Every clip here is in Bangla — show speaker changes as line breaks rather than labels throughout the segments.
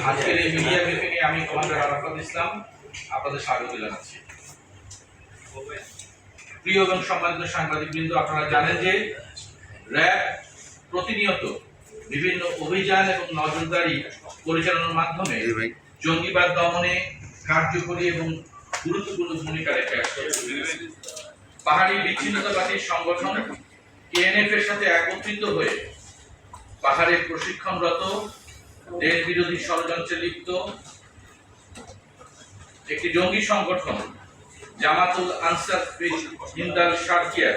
আজকের এই মিডিয়া ব্রিফিংয়ে আমি কমান্ডার আরাফাত ইসলাম আপনাদের স্বাগত জানাচ্ছি। প্রিয় এবং সম্মানিত সাংবাদিকবৃন্দ আপনারা জানেন যে র্যাব প্রতিনিয়ত বিভিন্ন অভিযান এবং নজরদারি পরিচালনার মাধ্যমে জঙ্গিবাদ দমনে কার্যকরী এবং গুরুত্বপূর্ণ ভূমিকা রেখে আসছে। পাহাড়ি বিচ্ছিন্নতাবাদী সংগঠন এএনএফ এর সাথে একত্রিত হয়ে পাহাড়ে প্রশিক্ষণরত দেশ বিরোধী ষড়যন্ত্রে লিপ্ত একটি জঙ্গি সংগঠন, জামাতুল আনসার হিন্দাল সার্কিয়ার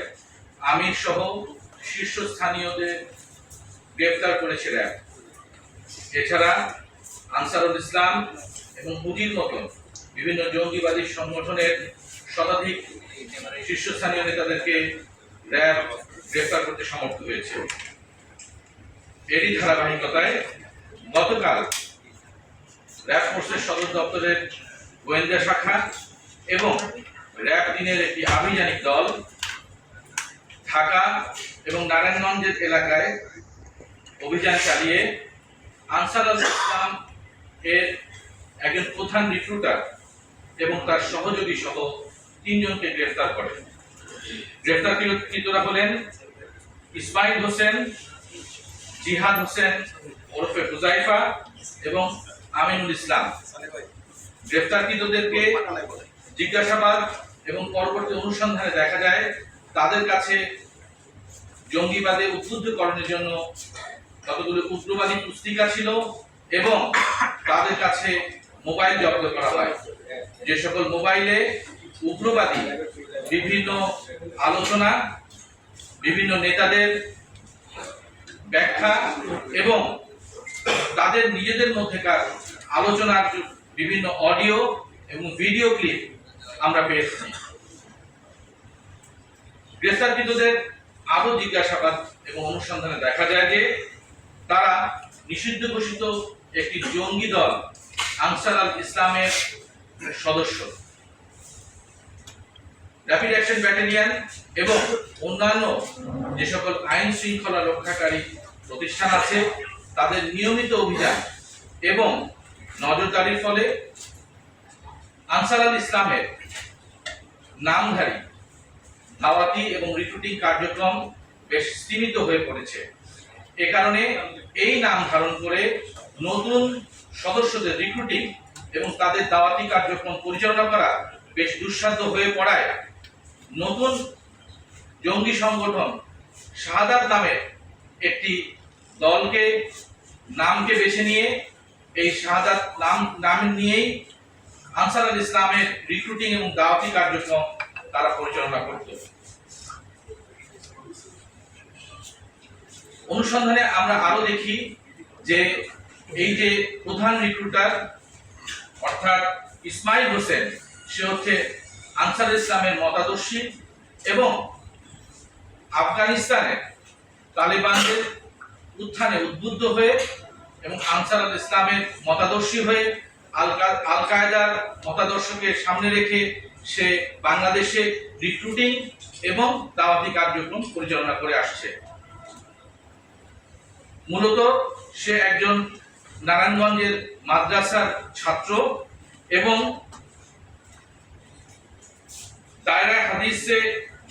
আমির সহ শীর্ষস্থানীয়দের গ্রেফতার করেছে র্যাব। এছাড়া আনসারুল ইসলাম এবং মুজির মতন বিভিন্ন জঙ্গিবাদী সংগঠনের শতাধিক শীর্ষস্থানীয় নেতাদেরকে র্যাব গ্রেফতার করতে সমর্থ হয়েছে। এরই ধারাবাহিকতায় গতকাল র্যাব ফোর্সের সদর দপ্তরের গোয়েন্দা শাখা এবং র্যাব তিনের একটি আভিযানিক দল ঢাকা এবং নারায়ণগঞ্জের এলাকায় অভিযান চালিয়ে আনসার আল ইসলাম এর একজন প্রধান রিক্রুটার এবং তার সহযোগী সহ তিনজনকে গ্রেফতার করে। গ্রেফতারকৃতরা হলেন ইসমাইল হোসেন, জিহাদ হোসেন ওরফে হুজাইফা এবং আমিনুল ইসলাম। গ্রেফতারকৃতদেরকে জিজ্ঞাসাবাদ এবং পরবর্তী অনুসন্ধানে দেখা যায়, তাদের কাছে জঙ্গিবাদে উদ্বুদ্ধকরণের জন্য কতগুলো উগ্রবাদী পুস্তিকা ছিল এবং তাদের কাছে মোবাইল জব্দ করা হয়। যে সকল মোবাইলে উগ্রবাদী বিভিন্ন আলোচনা, বিভিন্ন নেতাদের ব্যাখ্যা এবং তাদের নিজেদের মধ্যেকার আলোচনার বিভিন্ন অডিও এবং ভিডিও ক্লিপ আমরা পেয়েছি। গ্রেফতারকৃতদের আরও জিজ্ঞাসাবাদ এবং অনুসন্ধানে দেখা যায় যে তারা নিষিদ্ধ ঘোষিত একটি জঙ্গি দল আনসার আল ইসলামের সদস্য। র্যাপিড অ্যাকশন ব্যাটালিয়ন এবং অন্যান্য যে সকল আইন শৃঙ্খলা রক্ষাকারী প্রতিষ্ঠান আছে তাদের নিয়মিত অভিযান এবং নজরদারির ফলে আনসার আল ইসলামের নামধারী দাওয়াতি এবং রিক্রুটিং কার্যক্রম বেশ সীমিত হয়ে পড়েছে। এ কারণে এই নাম ধারণ করে নতুন সদস্যদের রিক্রুটিং এবং তাদের দাওয়াতি কার্যক্রম পরিচালনা করা বেশ দুঃসাধ্য হয়ে পড়ায়। নতুন জঙ্গি সংগঠন শাহাদার নামের একটি দলকে নামকে বেছে নিয়ে এই শাহাদাত নাম নাম নিয়েই আনসার আল ইসলামের রিক্রুটিং এবং দাওয়াতি কার্যক্রম তারা পরিচালনা করত। অনুসন্ধানে আমরা আরও দেখি যে এই যে প্রধান রিক্রুটার অর্থাৎ ইসমাইল হোসেন, সে হচ্ছে আনসার ইসলামের মতাদর্শী এবং আফগানিস্তানের তালেবানদের উত্থানে উদ্বুদ্ধ হয়ে এবং আনসার আল ইসলামের মতাদর্শী হয়ে আল কায়দার মতাদর্শকে সামনে রেখে সে বাংলাদেশে রিক্রুটিং এবং দাওয়াতি কার্যক্রম পরিচালনা করে আসছে। মূলত সে একজন নারায়ণগঞ্জের মাদ্রাসার ছাত্র এবং দায়রা হাদিসে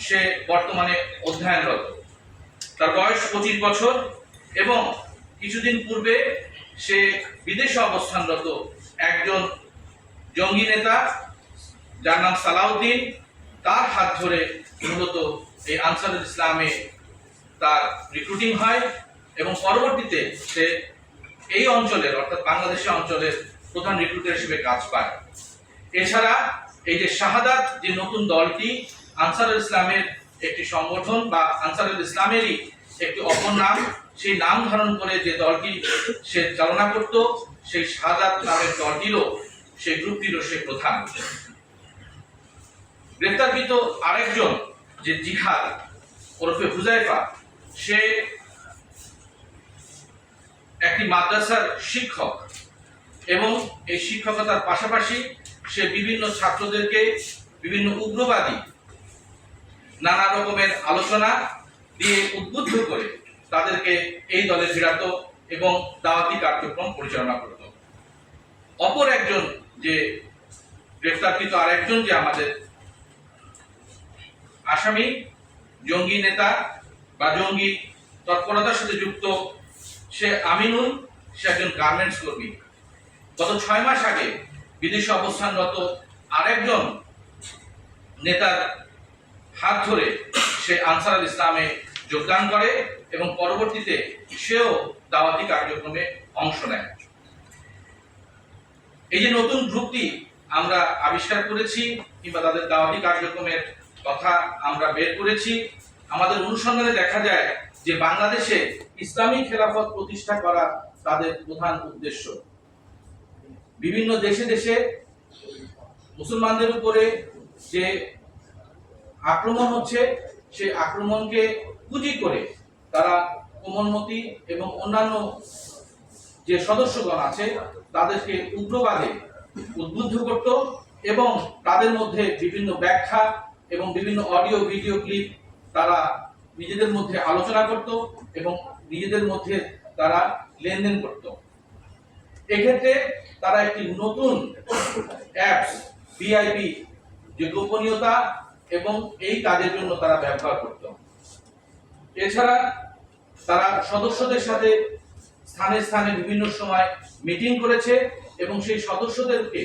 সে বর্তমানে অধ্যয়নরত। তার বয়স পঁচিশ বছর। এবং কিছুদিন পূর্বে সে বিদেশে অবস্থানরত একজন জঙ্গি নেতা, যার নাম সালাউদ্দিন, তার হাত ধরে মূলত এই আনসারুল ইসলামে তার রিক্রুটিং হয় এবং পরবর্তীতে সে এই অঞ্চলের, অর্থাৎ বাংলাদেশের অঞ্চলের প্রধান রিক্রুটার হিসেবে কাজ পায়। এছাড়া এই যে শাহাদাত, যে নতুন দলটি আনসারুল ইসলামের একটি সংগঠন বা আনসারুল ইসলামেরই একটি অপর নাম, সেই নাম ধারণ করে যে দলটি সে চালনা করত, সেই শাহাদাত নামের দলটিরও সেই গ্রুপটিরও সে প্রধান। গ্রেপ্তারকৃত আরেকজন যে জিহাদ ওরফে হুজাইফা, সে একটি মাদ্রাসার শিক্ষক এবং এই শিক্ষকতার পাশাপাশি সে বিভিন্ন ছাত্রদেরকে বিভিন্ন উগ্রবাদী নানা রকমের আলোচনা দিয়ে উদ্বুদ্ধ করে তাদেরকে এই দলে ফেরাতো এবং দাওয়াতি কার্যক্রম পরিচালনা করত। অপর একজন যে গ্রেফতারকৃত আরেকজন যে আমাদের আসামি, জঙ্গি নেতা বা জঙ্গি তৎপরতার সাথে যুক্ত, সে আমিনুল, সে একজন গার্মেন্টস কর্মী। গত ছয় মাস আগে বিদেশে অবস্থানরত আরেকজন নেতার হাত ধরে সে আনসার আল ইসলামে যোগদান করে এবং পরবর্তীতে সেও দাওয়াতি কার্যক্রমে অংশ নেয়। এই যে নতুন গ্রুপটি আমরা আবিষ্কার করেছি কিংবা তাদের দাওয়াতি কার্যক্রমের কথা আমরা বের করেছি, আমাদের অনুসন্ধানে দেখা যায় যে বাংলাদেশে ইসলামী খেলাফত প্রতিষ্ঠা করা তাদের প্রধান উদ্দেশ্য। বিভিন্ন দেশে দেশে মুসলমানদের উপরে যে আক্রমণ হচ্ছে সেই আক্রমণকে পুঁজি করে তারা কোমলমতি এবং অন্যান্য যে সদস্যগণ আছে, তাদেরকে উগ্রবাদে উদ্বুদ্ধ করত এবং তাদের মধ্যে বিভিন্ন ব্যাখ্যা এবং বিভিন্ন অডিও, ভিডিও ক্লিপ তারা নিজেদের মধ্যে আলোচনা করত এবং নিজেদের মধ্যে তারা লেনদেন করত। এক্ষেত্রে তারা একটি নতুন অ্যাপস ভিআইপি যে গোপনীয়তা এবং এই কাজের জন্য তারা ব্যবহার করত। এছাড়া তারা সদস্যদের সাথে স্থানে স্থানে বিভিন্ন সময় মিটিং করেছে এবং সেই সদস্যদেরকে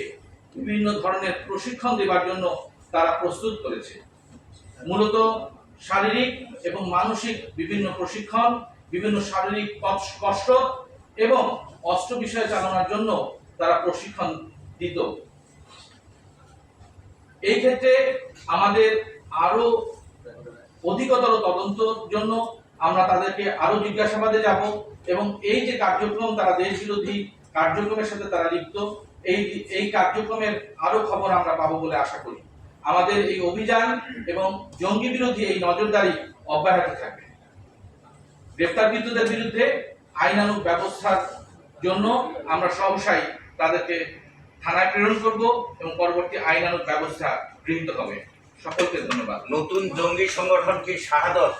বিভিন্ন ধরনের প্রশিক্ষণ দেওয়ার জন্য তারা প্রস্তুত করেছে। মূলত শারীরিক এবং মানসিক বিভিন্ন প্রশিক্ষণ, বিভিন্ন শারীরিক কষ্ট এবং অস্ত্র বিষয় চালানোর জন্য তারা প্রশিক্ষণ দিত। এই ক্ষেত্রে আমাদের আরও অধিকতর তদন্তর জন্য আমরা তাদেরকে আরও জিজ্ঞাসাবাদে যাব এবং এই যে কার্যক্রম তারা দেশ বিরোধী কার্যক্রমের সাথে তারা লিপ্ত, এই এই কার্যক্রমের আরও খবর আমরা পাবো বলে আশা করি। আমাদের এই অভিযান এবং জঙ্গি বিরোধী এই নজরদারি অব্যাহত থাকবে। গ্রেফতারকৃতদের বিরুদ্ধে আইনানুগ ব্যবস্থার জন্য আমরা সহসাই তাদেরকে থানায় প্রেরণ করব এবং পরবর্তী আইনানুক ব্যবস্থা গৃহীত হবে। সকলকে ধন্যবাদ।
নতুন জঙ্গি সংগঠনকে শাহাদত